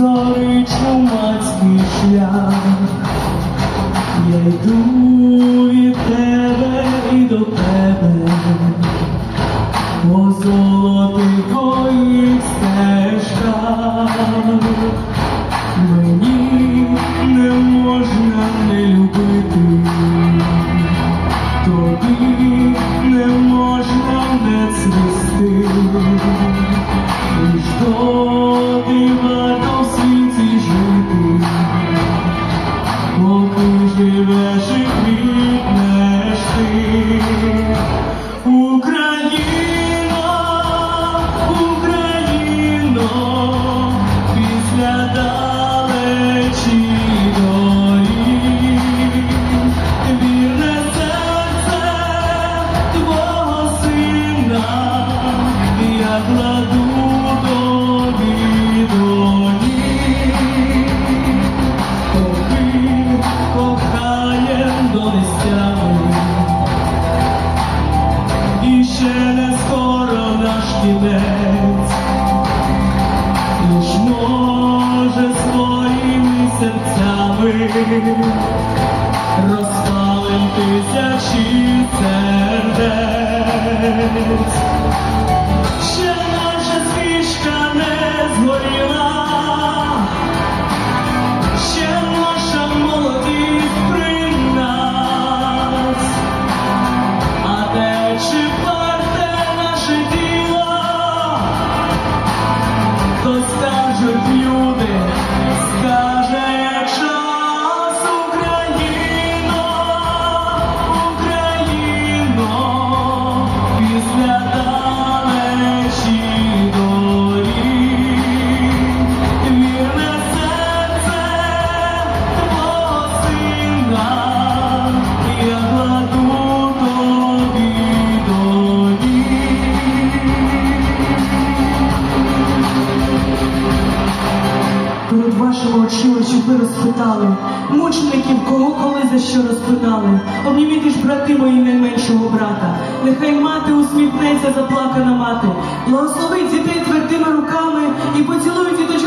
зорий чумацький шлях, я йду від тебе і до тебе, О золотий твоїх стежках, мені не можна не любити, тобі не можна не цвіти. Поки живеш і квітнеш ти. Розпалим тисячі сердець. Ще наша свічка не згоріла, ще наша молодість при нас. А те, чи варте наше діло, то скажуть люди, Очима, щоб ви розпитали мучеників, кого коли за що розпитали. Обніміть ж брати мої найменшого брата. Нехай мати усміхнеться заплакана мати. Благословить дітей твердими руками і поцілують діточок